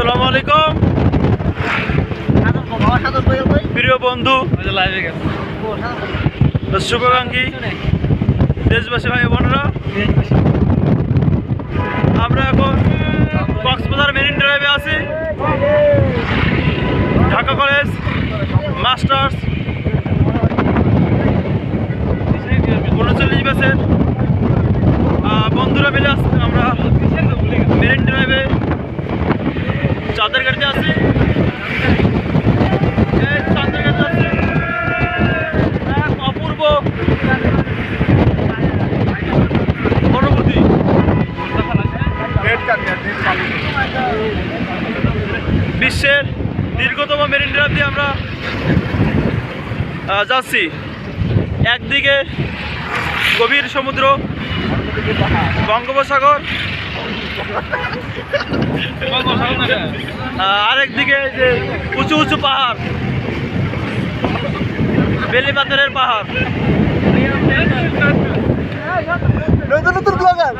আসসালামু আলাইকুম। প্রিয় বন্ধু শুভাকাঙ্ক্ষী দেশবাসী ভাই বোনেরা, আমরা এখন কক্সবাজার মেরিন ড্রাইভে আছি। ঢাকা কলেজ মাস্টার্স, উনচল্লিশ ব্যাচের আহ, বন্ধুরা মিলে আস- আমরা মেরিন ড্রাইভে চাঁদের গাড়িতে আছি। অপূর্ব। অনুভূতি বিশ্বের দীর্ঘতম মেরিন ড্রাইভ দিয়ে আমরা যাচ্ছি। একদিকে গভীর সমুদ্র, বঙ্গোপসাগর আরেকদিকে যে উঁচু উঁচু পাহাড় বেলি পাথরের পাহাড় নতুন নতুন ব্লগার